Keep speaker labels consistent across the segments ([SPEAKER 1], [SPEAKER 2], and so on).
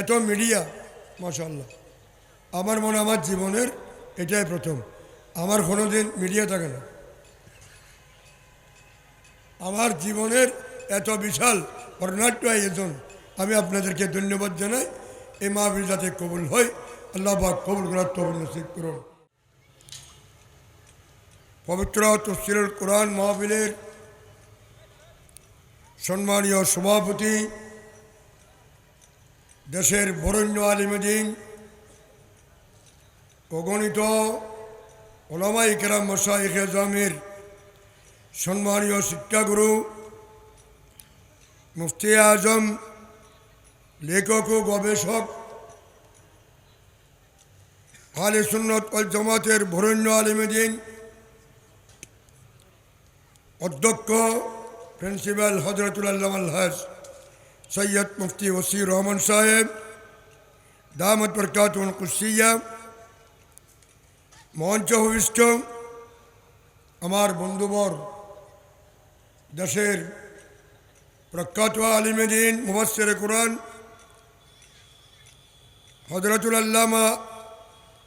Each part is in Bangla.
[SPEAKER 1] এত মিডিয়া মাশাল্লাহ আমার মনে আমার জীবনের এটাই প্রথম। আমার কোনো দিন মিডিয়া থাকে না। আমার জীবনের এত বিশাল, বর্ণাঢ্য আয়োজন। আমি আপনাদেরকে ধন্যবাদ জানাই। এই মাহবিল যাতে কবুল হয়, আল্লাহ পাক কবুল করার তবুল নসিব করুন। পবিত্র তফসিরুল কোরআন মাহবিলের সম্মানীয় সভাপতি দেশের বরণ্য আলিমদিন অগণিত ওলামাই কেরাম মশাইখ জামির সম্মানীয় শিক্ষাগুরু, মুফতি আজম, লেখক ও গবেষক আলে সুন্নত ওয়াল জামাতের বরণ্য আলিমদিন অধ্যক্ষ প্রিন্সিপাল হজরতুল আল্লাহ আলহাজ সৈয়দ মুফতি ওসির রহমান সাহেব দামত বরকাতুল কুসিয়া মঞ্চ ভূমিষ্ঠ আমার বন্ধুবর দেশের প্রখ্যাত আলিমেদিন মুবাসের কোরআন হজরতুল আল্লামা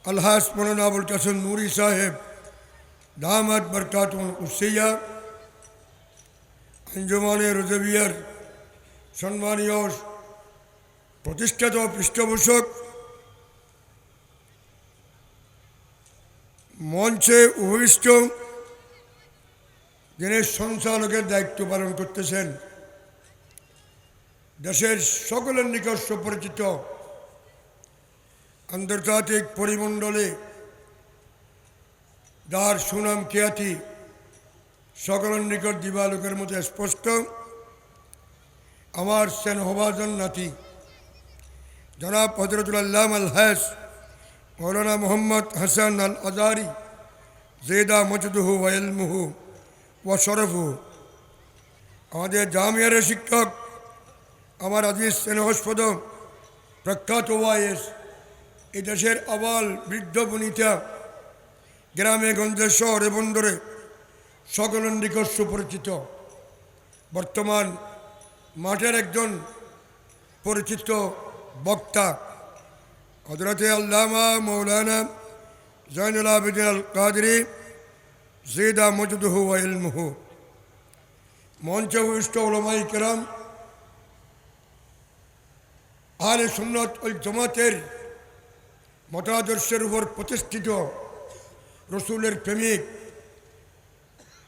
[SPEAKER 1] আলহাস মৌলানা আবুল কাসম নুরি সাহেব দামাত বরকাতুল কুসিয়া আঞ্জুমানে রজবিয়ার সম্মানীয় প্রতিষ্ঠাত পৃষ্ঠপোষক মঞ্চে উপবিষ্ট যিনি সঞ্চালকের দায়িত্ব পালন করতেছেন, দেশের সকলের নিকট সুপরিচিত আন্তর্জাতিক পরিমণ্ডলে যার সুনাম খ্যাতি সকলের নিকট দিবালোকের মতো স্পষ্ট। আমার সেন হবাজন নাতি জনাব হজরতুল্লাহ আল হাস মৌলানা মোহাম্মদ হাসান আল আজারি জেদা মজদুহু ওয়েলমুহু ও শরফহু। আমাদের জামিয়ারের শিক্ষক, আমার আজিজ স্নেহস্পদ প্রখ্যাত ওয়াইস এই দেশের আবাল বৃদ্ধ বনিতা, গ্রামে, গঞ্জে, শহরে, বন্দরে সকলের নিকট সুপরিচিত। বর্তমান মাঠের একজন পরিচিত বক্তা হজরতে আল্লামা মৌলানা জৈনুল আবিদিন আল কাদরি জেদা মজদুহু ওয়াইলমুহু মঞ্চ ভূমিষ্ঠ ওলমাই কেরাম আলে সুন্নত ওই জমাতের মতাদর্শের উপর প্রতিষ্ঠিত রসুলের প্রেমিক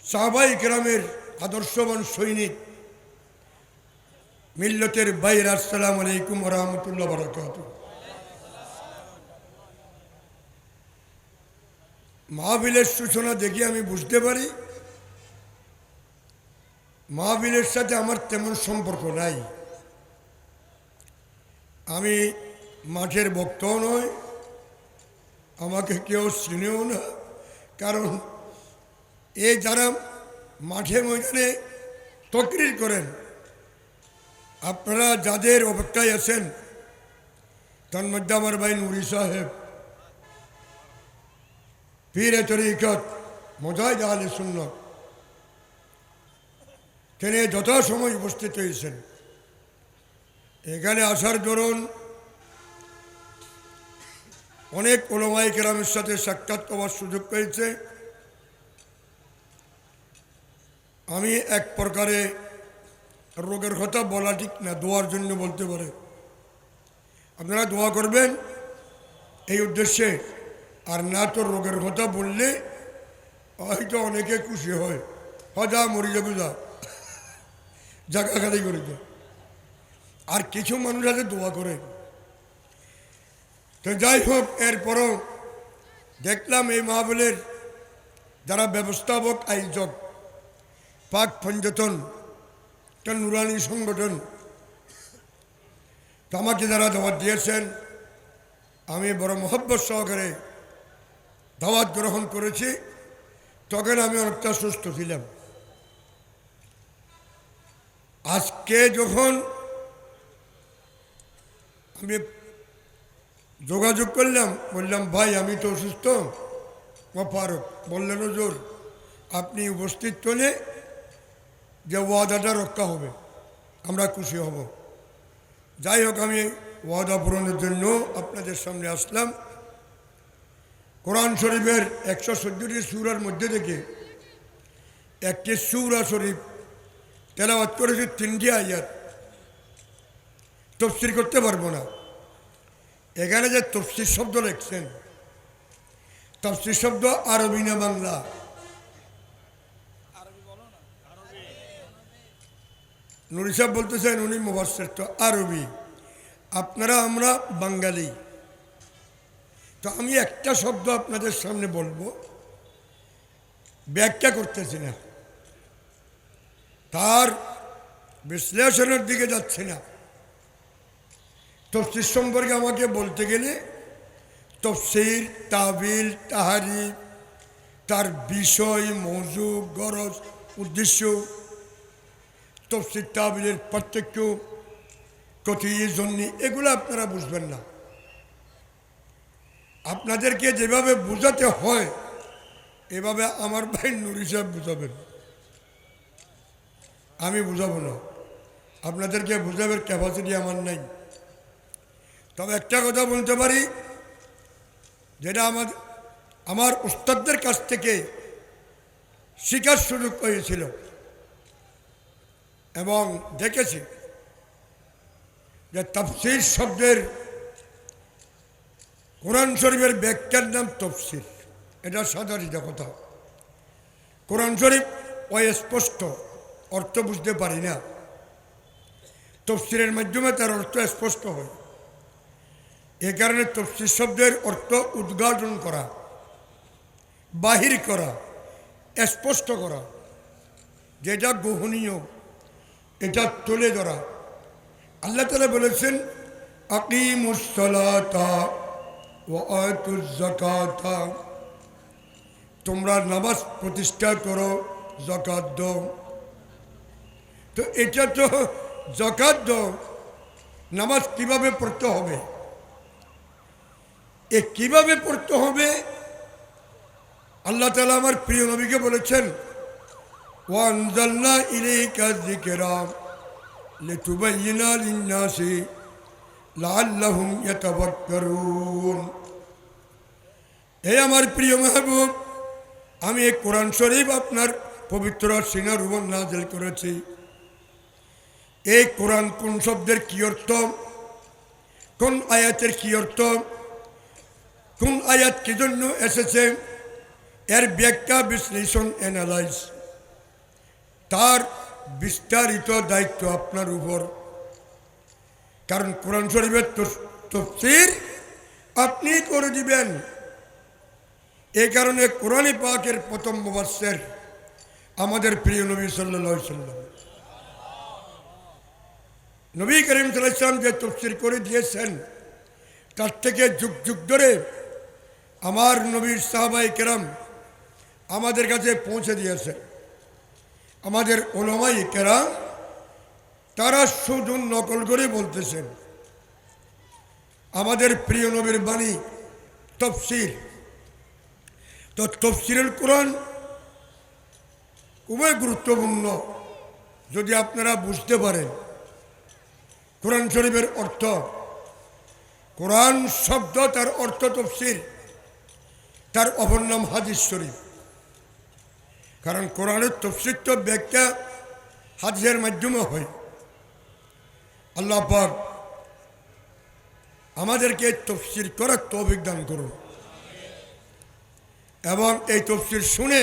[SPEAKER 1] সাহবাই কেরামের আদর্শবান সৈনিক মিল্লতের বাইর, আসসালাম আলাইকুম রহমতুল্লাহ বরকাত মাহবিলের সূচনা দেখে আমি বুঝতে পারি মাহবিলের সাথে আমার তেমন সম্পর্ক নাই। আমি মাঠের বক্তাও নয় আমাকে কেউ চিনেও না, কারণ এ যারা মাঠে ময়দানে তকরির করেন আপনারা যাদের অপেক্ষায় আছেন, তার মধ্যে আমার ভাই নুরি সাহেব, পীরে তরিকত মজায় আলী শূন্য তিনি যথাসময় উপস্থিত হয়েছেন। এখানে আসার দরুন অনেক ওলমাই কেরামের সাথে সাক্ষাৎ হওয়ার সুযোগ পেয়েছে। আমি এক প্রকারে রোগের কথা বলা ঠিক না, দোয়ার জন্য বলতে পারে। আপনারা দোয়া করবেন এই উদ্দেশ্যে। আর না তো রোগের কথা বললে হয়তো অনেকে খুশি হয়। হজা মরি যাব যা। জায়গা খালি করে যা আর কিছু মানুষ আছে দোয়া করে। তো যাই হোক, এরপরও দেখলাম এই মাহবুলের যারা ব্যবস্থাপক, আয়োজক, পাক পঞ্জতন একটা নুরানি সংগঠন। তো আমাকে যারা দাওয়াত দিয়েছেন, আমি বড় মহব্বত সহকারে দাওয়াত গ্রহণ করেছি। তখন আমি অনেকটা সুস্থ ছিলাম। আজকে যখন আমি যোগাযোগ করলাম, বললাম, ভাই, আমি তো অসুস্থ। ও ফারুক, বললেন জোর আপনি উপস্থিত হলে যে ওয়াদাটা রক্ষা হবে, আমরা খুশি হব। যাই হোক, আমি ওয়াদা পূরণের জন্য আপনাদের সামনে আসলাম। কোরআন শরীফের একশো চোদ্দটি সুরার মধ্যে থেকে একটি সুরা শরীফ তেলাওয়াত করেছে, তিনটি আয়াত। তফসির করতে পারব না। এখানে যে তফসির শব্দ লিখছেন, তফসির শব্দ আরবি না বাংলা? নুরি সাহেব বলতেছেন, উনি তো আরবি। আপনারা আমরা বাঙালি। তো আমি একটা শব্দ আপনাদের সামনে বলব। ব্যাখ্যা করতেছি না। তার বিশ্লেষণের দিকে যাচ্ছে না। তফসির সম্পর্কে আমাকে বলতে গেলে তফসির, তাবিল তাহারি তার বিষয়, মৌজু, গরজ, উদ্দেশ্য তফসির তাবিলের পার্থক্য কতি জন্যে এগুলো আপনারা বুঝবেন না। আপনাদেরকে যেভাবে বোঝাতে হয়, এভাবে আমার ভাই নুরি সাহেব বুঝাবেন। আমি বুঝাবো না। আপনাদেরকে বোঝাবার ক্যাপাসিটি আমার নাই। তবে একটা কথা বলতে পারি, যেটা আমার আমার উস্তাদদের কাছ থেকে শিকার সুযোগ হয়েছিল এবং দেখেছি যে তফসির শব্দের কোরআন শরীফের ব্যাখ্যার নাম তফসির। এটা সাধারিত কথা। কোরআন শরীফ অস্পষ্ট, অর্থ বুঝতে পারি না। তফসিরের মাধ্যমে তার অর্থ স্পষ্ট হয়। এ কারণে তফসির শব্দের অর্থ উদ্ঘাটন করা, বাহির করা, স্পষ্ট করা, যেটা গোহনীয়। এটা তুলে ধরা। আল্লাহ তালা বলেছেন তোমরা নামাজ প্রতিষ্ঠা করো জকাত তো এটা তো জকাত নামাজ কীভাবে পড়তে হবে? এ কীভাবে পড়তে হবে? আল্লাহ তালা আমার প্রিয় নবীকে বলেছেন ওয়ানজাল্লা ইলাইকা যিকরা লিতুবাইয়িনা লিন-নাসি লাআল্লাহুম ইয়াতাফাক্কারুন হে আমার প্রিয় মাহবুব, আমি এই কোরআন শরীফ আপনার পবিত্র সিনার উপর নাজেল করেছি। এই কোরআন কোন শব্দের কি অর্থ? কোন আয়াতের কি অর্থ? কোন আয়াত কি জন্য এসেছে? এর ব্যাখ্যা বিশ্লেষণ অ্যানালাইজ তার বিস্তারিত দায়িত্ব আপনার উপর। কারণ কোরআন শরীফের তফসির আপনি করে দিবেন। এই কারণে কোরআনী পাকের প্রথম বর্ষের আমাদের প্রিয় নবী সাল্লা সাল্লাম। নবী করিম সাল্লাম যে তফসির করে দিয়েছেন, তার থেকে যুগ যুগ ধরে আমার নবীর সাহাবাই কেরাম আমাদের কাছে পৌঁছে দিয়েছে আমাদের ওলমাই কেরাম, তারা শুধু নকল করে বলতেছেন। আমাদের প্রিয় নবীর বাণী তফসির তো তফসিরুল কোরআন খুবই গুরুত্বপূর্ণ, যদি আপনারা বুঝতে পারেন। কোরআন শরীফের অর্থ, কোরআন শব্দ তার অর্থ তফসির তার অপর নাম হাদিস শরীফ। কারণ কোরআনের তফসির তো ব্যাখ্যা হাদিসের মাধ্যমে হয়। আল্লাহ পাক আমাদেরকে তফসির করার তো অভিজ্ঞান করুন। এবং এই তফসির শুনে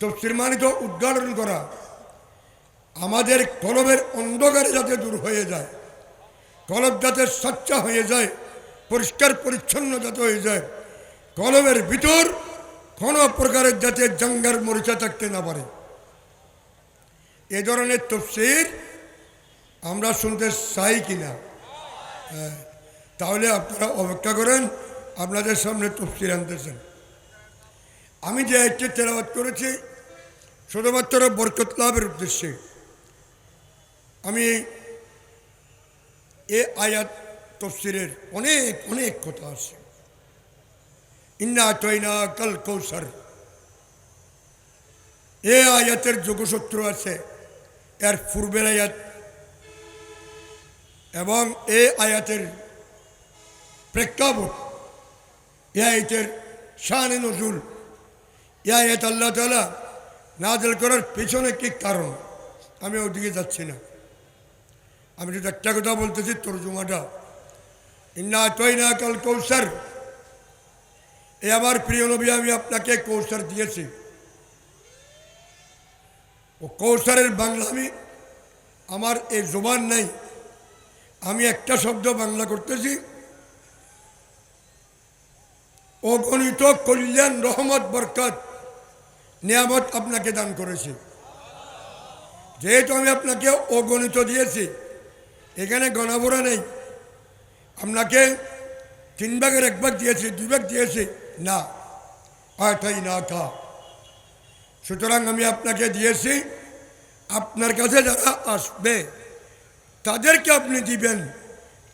[SPEAKER 1] তফসির মানে তো উদ্ঘাটন করা আমাদের কলমের অন্ধকারে যাতে দূর হয়ে যায় কলম যাতে স্বচ্ছ হয়ে যায়, পরিষ্কার পরিচ্ছন্ন যাতে হয়ে যায় কলমের ভিতর কোনো প্রকারের যাতে জঙ্গার মরিচা থাকতে না পারে। এ ধরনের তফসির আমরা শুনতে চাই কিনা? হ্যাঁ তাহলে আপনারা অপেক্ষা করেন, আপনাদের সামনে তফসির আনতেছেন। আমি যে একটি তেলাবাদ করেছি, শুধুমাত্র বরকত লাভের উদ্দেশ্যে। আমি এ আয়াত তফসিরের অনেক অনেক কথা আছে। ইন্না তৈনা কাল কৌসার এ আয়াতের যোগসূত্র আছে, এর পূর্বের আয়াত এবং এ আয়াতের প্রেক্ষাপট। এ আয়াতের শান নজুল। এ আয়াত আল্লাহ তালা নাজল করার পেছনে কি কারণ? আমি ওদিকে যাচ্ছি না। আমি যদি একটা কথা বলতেছি, তর্জুমাটা। ইন্না তৈ না কাল কৌসার এ আমার প্রিয় নবী, আমি আপনাকে কৌসার দিয়েছি। ও কৌসারের বাংলা আমি, আমার এই জোবান নেই। আমি একটা শব্দ বাংলা করতেছি। অগণিত কল্যাণ, রহমত, বরকত, নিয়ামত আপনাকে দান করেছি। যেহেতু আমি আপনাকে অগণিত দিয়েছি, এখানে গণাবরা নেই। আপনাকে তিন ভাগের এক ভাগ দিয়েছি, দুই ভাগ দিয়েছি। না আটাই না খা সুতরাং আমি আপনাকে দিয়েছি, আপনার কাছে যারা আসবে, তাদেরকে আপনি দিবেন।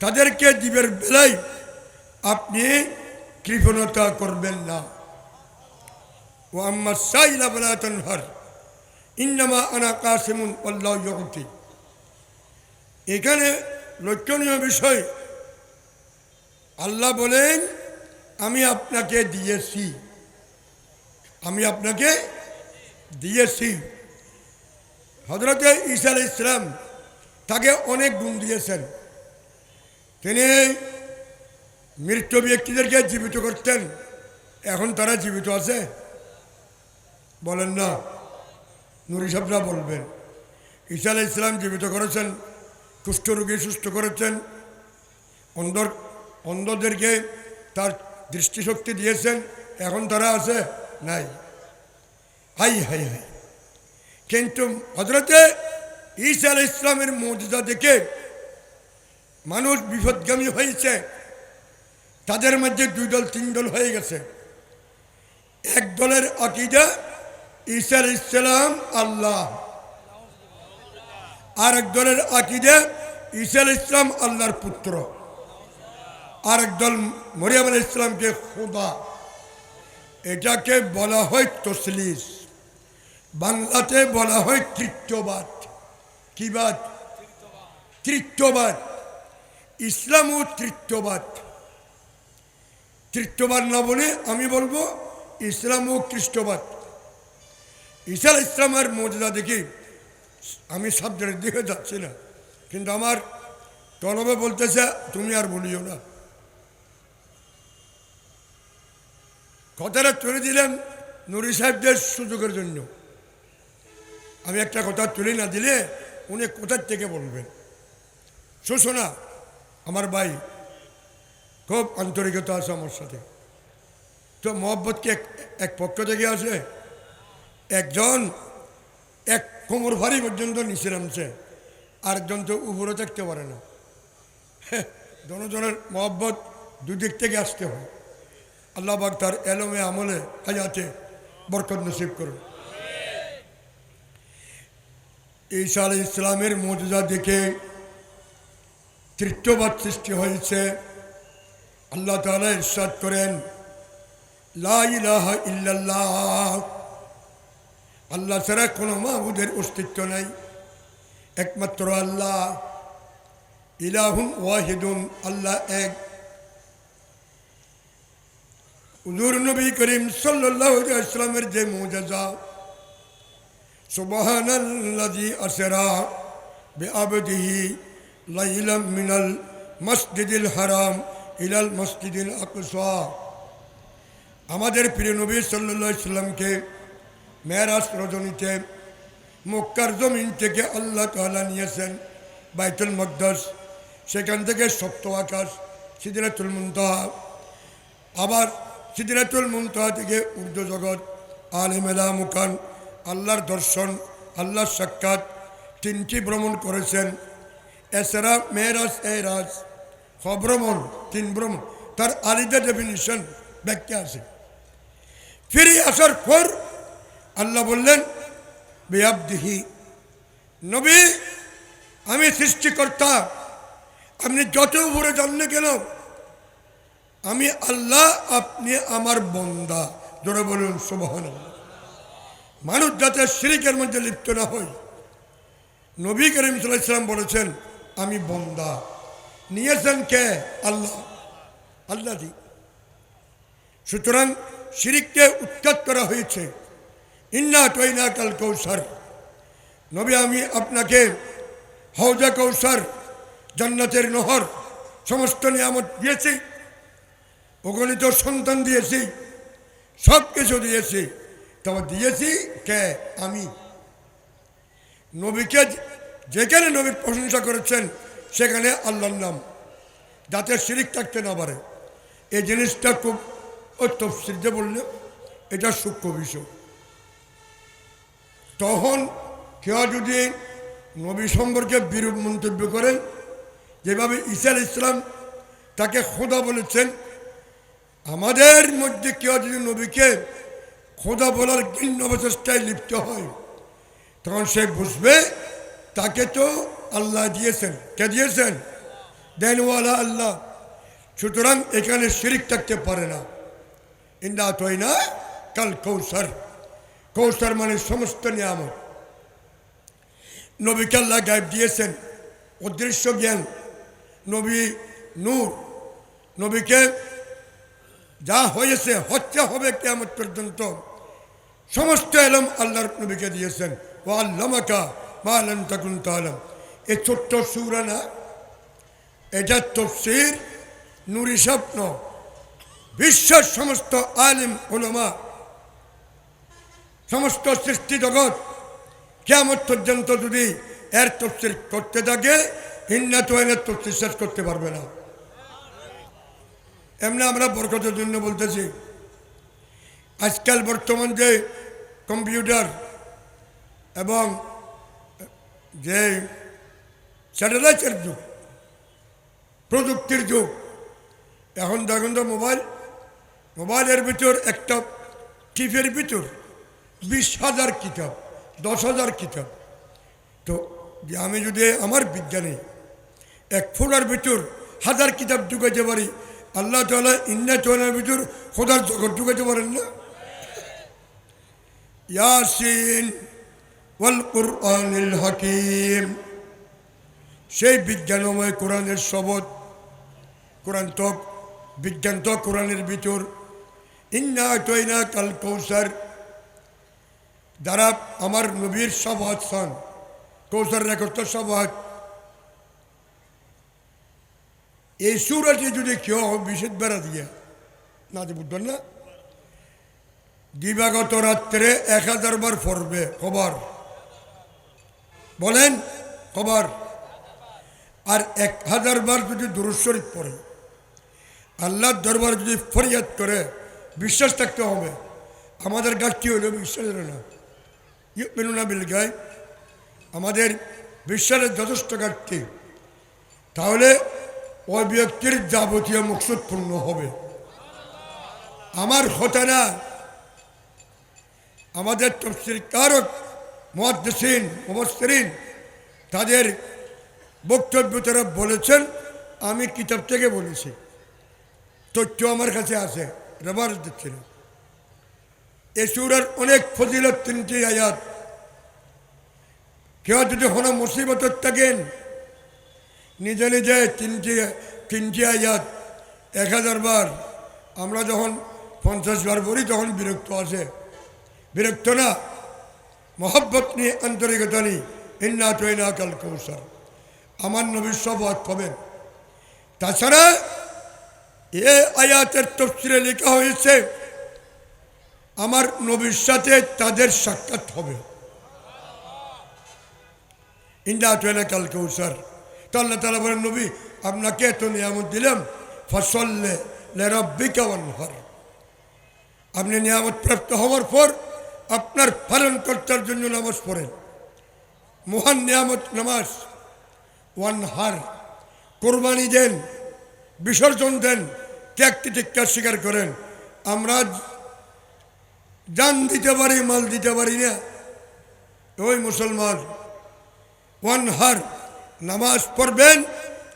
[SPEAKER 1] তাদেরকে দিবের বেলায় আপনি কৃপণতা করবেন না। ও আমার সাইলা বলা তনহর, ইন্নামা আনা কাসিমুন আল্লাহ ইয়তি এখানে লক্ষণীয় বিষয়, আল্লাহ বলেন আমি আপনাকে দিয়েছি। আমি আপনাকে দিয়েছি। হজরতে ঈসা আলাইহিস ইসলাম তাকে অনেক গুণ দিয়েছেন। তিনি মৃত ব্যক্তিদেরকে জীবিত করতেন। এখন তারা জীবিত আছে। বলেন না। নুরি সাহেবরা বলবেন। ঈসা আলাইহিস ইসলাম জীবিত করেছেন, কুষ্ঠরোগী সুস্থ করেছেন। অন্ধর অন্ধদেরকে তার দৃষ্টিশক্তি দিয়েছেন, এখন তারা আছে, নাই। হাই হাই হাই। কিন্তু হজরতে ঈসা আল ইসলামের মর্যাদা দেখে মানুষ বিপদগামী হয়েছে। তাদের মধ্যে দুই দল, তিন দল হয়ে গেছে। এক দলের আকিদা ঈসা আল ইসলাম আল্লাহ। আর এক দলের আকিদা ঈসা আল ইসলাম আল্লাহর পুত্র। আর একদল মরিয়াম আল ইসলামকে খোদা। এটাকে বলা হয় তসলিস। বাংলাতে বলা হয় তৃতীয়বাদ। কি বাদ? তৃতীয়বাদ। ইসলাম ও তৃতীয়বাদ। তৃতীয়বাদ না বলে আমি বলব ইসলাম ও খ্রিস্টবাদ ঈশাল ইসলামের মর্যাদা দেখি, আমি সাবজেক্টের দিকে যাচ্ছি না। কিন্তু আমার তলবে বলতেছে, তুমি আর বলিও না। কথাটা তুলে দিলেন নুরি সাহেবদের সুযোগের জন্য। আমি একটা কথা তুলে না দিলে উনি কোথার থেকে বলবেন? শোষণা আমার ভাই খুব আন্তরিকতা আছে আমার সাথে। তো মোহব্বত কি এক পক্ষ থেকে আসে একজন এক কোমর ভারী পর্যন্ত নিচে নামছে, আরেকজন তো উপরে থাকতে পারে না। দনজনের মহব্বত দুদিক থেকে আসতে হয়। আল্লাহ বাগ তার এলমে আমলে হাজাতে বরকত নসিব করুন। ঈসা আলাই ইসলামের মজুদা দেখে তৃতীয়বাদ সৃষ্টি হয়েছে। আল্লাহ তালা ইরশাদ করেন আল্লাহ ছাড়া কোনো মাহবুদের অস্তিত্ব নাই। একমাত্র আল্লাহ। ইলাহুন ওয়াহিদুন, আল্লাহ এক। হুজুর নবী করিম ওয়াসাল্লামের যে মুজাজা, সুবহানাল্লাযী আসরা বিআবদিহি লাইলাম মিনাল মসজিদিল হারাম ইলাল মসজিদিল আকসা। আমাদের প্রিয় নবী আলাইহি সাল্লামকে মেরাজ রজনীতে মক্কার জমিন থেকে আল্লাহ তাআলা নিয়েছেন বাইতুল মকদস। সেখান থেকে সপ্ত আকাশ সিদিরাতুল মুনতাহা। আবার সিদিরাতুল মুনতাহা থেকে উর্দু জগৎ আলিমেলা মুকান আল্লাহর দর্শন, আল্লাহর সাক্ষাৎ তিনটি ভ্রমণ করেছেন। এছাড়া মেয়েরাজ, এরাজ ভ্রমণ তিন ভ্রমণ, তার আলিদা ডেফিনিশন ব্যাখ্যা আছে। ফিরে আসার পর আল্লাহ বললেন বেয়াবদিহি নবী, আমি সৃষ্টিকর্তা, আপনি যত উপরে জানলে কেন আমি আল্লাহ, আপনি আমার বন্দা। জোরে বলুন সুবহান মানুষ যাতে শিরিকের মধ্যে লিপ্ত না হয়, নবী করিম সাল্লাম বলেছেন, আমি বন্দা। নিয়েছেন কে? আল্লাহ। আল্লাহ দি সুতরাং শিরিককে উৎখাত করা হয়েছে। ইন্না টয়না কাল কৌসার নবী, আমি আপনাকে হৌজা কৌসার জান্নাতের নহর, সমস্ত নিয়ামত দিয়েছি। অগণিত সন্তান দিয়েছি সব কিছু দিয়েছি। তবে দিয়েছি কে? আমি। নবীকে যেখানে নবীর প্রশংসা করেছেন, সেখানে আল্লাহর নাম। যাতে শিরিক থাকতে না পারে। এই জিনিসটা খুব তফসিলতে বললে, এটা সূক্ষ্ম বিষয়। তখন কেউ যদি নবী সম্পর্কে বিরূপ মন্তব্য করেন, যেভাবে ঈসা ইসলাম তাকে খোদা বলেছেন আমাদের মধ্যে কেউ যদি নবীকে খোদা বলার ঘৃণ্য অবচেষ্টায় লিপ্ত হয়, তখন সে বুঝবে তাকে তো আল্লাহ দিয়েছেন। কে দিয়েছেন? দেনওয়ালা আল্লাহ। সুতরাং এখানে শিরিক থাকতে পারে না। ইন্দা তৈ না কাল কৌসার। কৌসার মানে সমস্ত নিয়ামত। নবীকে আল্লাহ গায়েব দিয়েছেন। অদৃশ্য জ্ঞান। নবী নূর। নবীকে যা হয়েছে হচ্ছে হবে কেমন পর্যন্ত। সমস্ত এলম আল্লাহর নবীকে দিয়েছেন। ও আল্লামাকা মা আলম তাকুন তালম। এই ছোট্ট সুরানা এটা তফসির নুরি স্বপ্ন। বিশ্বের সমস্ত আলিম ওলমা সমস্ত সৃষ্টি জগৎ কেমন পর্যন্ত যদি এর তফসির করতে থাকে হিন্না তো এর তফসির শেষ করতে পারবে না। এমনি আমরা বরকতের জন্য বলতেছি, আজকাল বর্তমান যে কম্পিউটার এবং যে স্যাটেলাইটের যুগ, প্রযুক্তির যুগ, এখন দেখুন তো মোবাইল, মোবাইলের ভিতর একটা টিপের ভিতর বিশ হাজার কিতাব, দশ হাজার কিতাব। তো আমি যদি আমার বিজ্ঞানী এক ফোটার ভিতর হাজার কিতাব ঢুকাইতে পারি আল্লাহ তালা ইন্না চলার ভিতর খোদার জগৎ ঢুকাইতে পারেন না। ইয়াসিন ওয়াল কুরআনিল হাকিম। সেই বিজ্ঞানময় কোরআনের শবদ কোরআন তো বিজ্ঞান তো কোরআনের ভিতর, ইন্না তৈনা কাল কৌসার যারা আমার নবীর সবাদ সন কৌসার রেকর্ড সবাদ এই সুরাটি যদি কেউ বিশেষ বেড়া দিয়ে, না যে বুঝবেন না, দিবাগত রাত্রে এক হাজার বার পড়বে খবর বলেন খবর আর এক হাজার বার যদি দুরুশরীফ পড়ে, আল্লাহর দরবার যদি ফরিয়াদ করে, বিশ্বাস থাকতে হবে, আমাদের গাছটি হলো বিশ্বাস না? মেনুনা বিল গায়ে আমাদের বিশ্বাসের যথেষ্ট ঘাটতি। তাহলে ওই ব্যক্তির যাবতীয় মকসুদ পূর্ণ হবে। আমার হতে আমাদের তফসির কারক মহাদ্দেসিন মুবসরিন তাদের বক্তব্য তারা বলেছেন, আমি কিতাব থেকে বলেছি। তথ্য আমার কাছে আছে, রেফারেন্স দিচ্ছি না। এই সুরের অনেক ফজিলত তিনটি আয়াত। কেউ যদি হন মুসিবত থাকেন নিজে নিজে তিনটি তিনটি আয়াত, এক হাজার বার। আমরা যখন পঞ্চাশ বার বলি তখন বিরক্ত আছে। বিরক্ত না। মহব্বত নিয়ে আন্তরিকতা নিয়ে ইন্না তৈনা কাল কৌশল আমার নবীর সবাদ পাবেন তাছাড়া এ আয়াতের তফসিরে লেখা হয়েছে, আমার নবীর সাথে তাদের সাক্ষাৎ হবে। ইন্ডা টুয়েলা কাল কৌসার। তো আল্লাহ তালা বলেন, নবী, আপনাকে এত নিয়ামত দিলাম। ফসল্লে লেরব্বিকা হর আপনি নিয়ামত প্রাপ্ত হওয়ার পর আপনার পালন কর্তার জন্য নামাজ পড়েন। মহান নিয়ামত নামাজ ওয়ান হার কোরবানি দেন, বিসর্জন দেন, ত্যাগ টিকা স্বীকার করেন। আমরা যান দিতে পারি, মাল দিতে পারি না। ওই মুসলমান ওয়ান হার নামাজ পড়বেন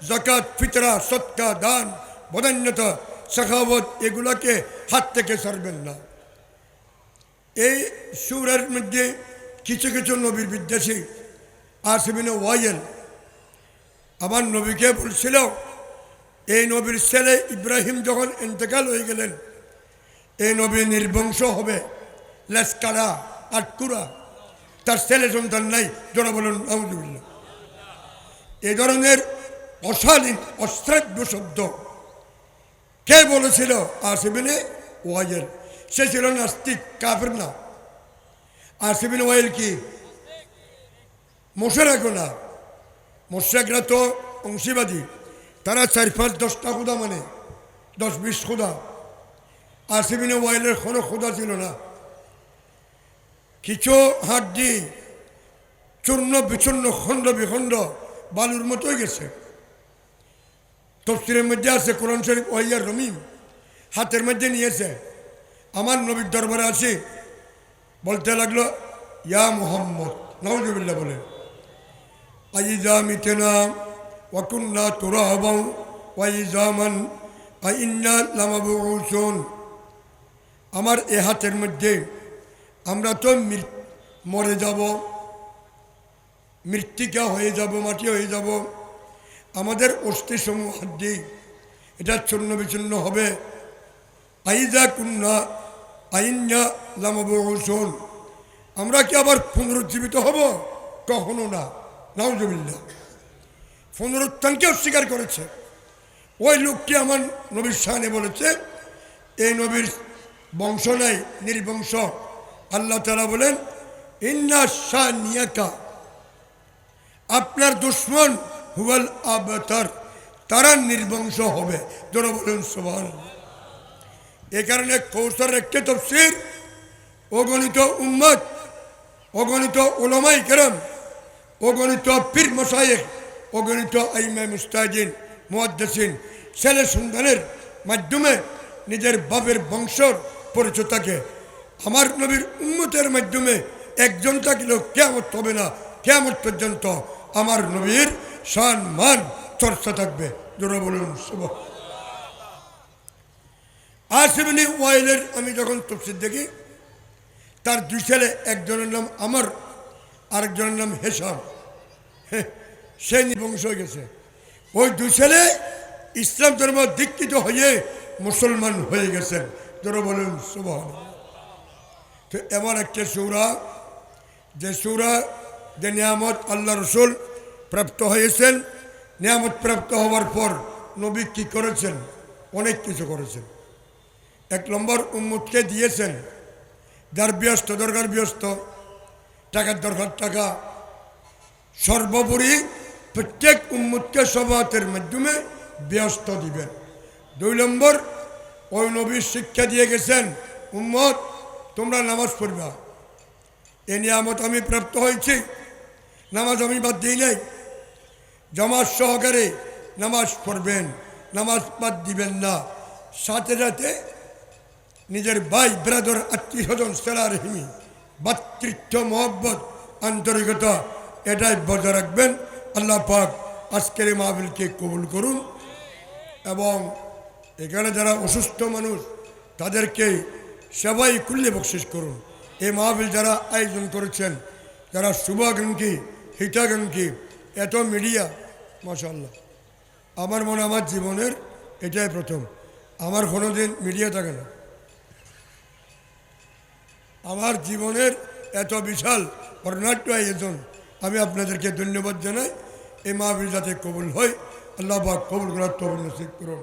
[SPEAKER 1] জাকাত ফিতরা সৎকা দান, বদান্যতা সখাবত এগুলোকে হাত থেকে ছাড়বেন না। এই সুরের মধ্যে কিছু কিছু নবীর বিদ্বেষী আসবিন ওয়াইল, আমার নবীকে বলছিল, এই নবীর ছেলে ইব্রাহিম যখন ইন্তেকাল হয়ে গেলেন, এই নবী নির্বংশ হবে লেসকারা আটকুরা তার ছেলে সন্তান নাই জোড়া বলুন আহমদুল্লাহ এ ধরনের অশালীন, অশ্রাব্য শব্দ। কে বলেছিল? আসিবিনে ওয়াইল। সে ছিল নাস্তিক, কাফের না। আসিবিন ওয়াইল কি? মোশেরাকও না। মোশেকরা তো অংশীবাদী তারা চার পাঁচ দশটা খুদা মানে দশ বিশ খুদা আসিবিনে ওয়াইলের কোনো খুদা ছিল না। কিছু হাড্ডি চূর্ণ বিচূর্ণ খণ্ড বিখণ্ড বালুর মতোই গেছে। তফসিরের মধ্যে আছে কোরআন শরীফ ওয়াইয়ার রমিম। হাতের মধ্যে নিয়েছে আমার নবীর দরবারে আছে বলতে লাগল, ইয়া মোহাম্মদ নওজবিল্লা বলে। আইজা মিতেনা ওয়াকুন্না তুরাহবাউ ওয়াইজামান আইন্না লামাবুসুন আমার এ হাতের মধ্যে আমরা তো মরে যাব। মৃত্তিকা হয়ে যাব, মাটি হয়ে যাব। আমাদের অস্থি অস্থিসমূহ হাড্ডি, এটা চূর্ণ বিচূর্ণ হবে। আইজা কুন্না আইন্যা লামাবুসুন আমরা কি আবার পুনরুজ্জীবিত হব? কখনো না। নাউজবিল্লা পুনরুত্থানকে অস্বীকার করেছে। ওই লোকটি আমার নবীর সামনে বলেছে, এই নবীর বংশ নাই, নির্বংশ। আল্লাহ তারা বলেন, ইন্না শাহ নিয়াকা আপনার দুশ্মন হুয়াল আবতার, তারা নির্বংশ হবে। যারা বলেন সোভান এ কারণে কৌশল একটি তফসির, অগণিত উম্মত, অগণিত ওলমাই কেরম, অগণিত পীর মশায়েক অগণিত আইমা মুস্তাজিন মুয়াদ্দাসিন ছেলে সন্তানের মাধ্যমে নিজের বাপের বংশর পরিচয় থাকে আমার নবীর উন্মতের মাধ্যমে একজন থাকলেও কেমত হবে না কেমত পর্যন্ত আমার নবীর সম্মান, চর্চা থাকবে। জোরে বলুন, শুভ। আসিবিনী ওয়াইলের আমি যখন তফসির দেখি, তার দুই ছেলে, একজনের নাম আমার, আরেকজনের নাম হেসাম সে নিবংশ হয়ে গেছে। ওই দুই ছেলে ইসলাম ধর্ম দীক্ষিত হয়ে মুসলমান হয়ে গেছেন। যারা বলুন সুবহান তো এমন একটা সৌরা, যে সৌরা যে নিয়ামত আল্লাহ রসুল প্রাপ্ত হয়েছেন। নিয়ামত প্রাপ্ত হওয়ার পর নবী কী করেছেন? অনেক কিছু করেছেন। এক নম্বর উম্মুদকে দিয়েছেন, যার ব্যস্ত, দরকার ব্যস্ত, টাকার দরকার টাকা। সর্বোপরি প্রত্যেক উম্মুদকে সবাতের মাধ্যমে ব্যস্ত দিবেন। দুই নম্বর, ওই নবীর শিক্ষা দিয়ে গেছেন, উম্মত, তোমরা নামাজ পড়বা। এ নিয়ামত আমি প্রাপ্ত হয়েছি। নামাজ আমি বাদ দিই নাই। জমাত সহকারে নামাজ পড়বেন, নামাজ বাদ দিবেন না। সাথে সাথে নিজের ভাই, ব্রাদর, আত্মীয় স্বজন সেলার হিমি ভাতৃত্ব, মহব্বত, আন্তরিকতা, এটাই বজায় রাখবেন। আল্লাহ পাক আজকের এই মাহবিলকে কবুল করুন এবং এখানে যারা অসুস্থ মানুষ, তাদেরকে সেবাই কুল্লে বকশিস করুন। এই মাহবিল যারা আয়োজন করেছেন, যারা শুভাকাঙ্ক্ষী হিতাকাঙ্ক্ষী এত মিডিয়া মাশাল্লাহ আমার মনে, আমার জীবনের এটাই প্রথম। আমার কোনোদিন মিডিয়া থাকে না। আমার জীবনের এত বিশাল, বর্ণাঢ্য আয়োজন। আমি আপনাদেরকে ধন্যবাদ জানাই। এই মাহবিল যাতে কবুল হয়, আল্লাহ কবুল করার তবুল নসিব করুন।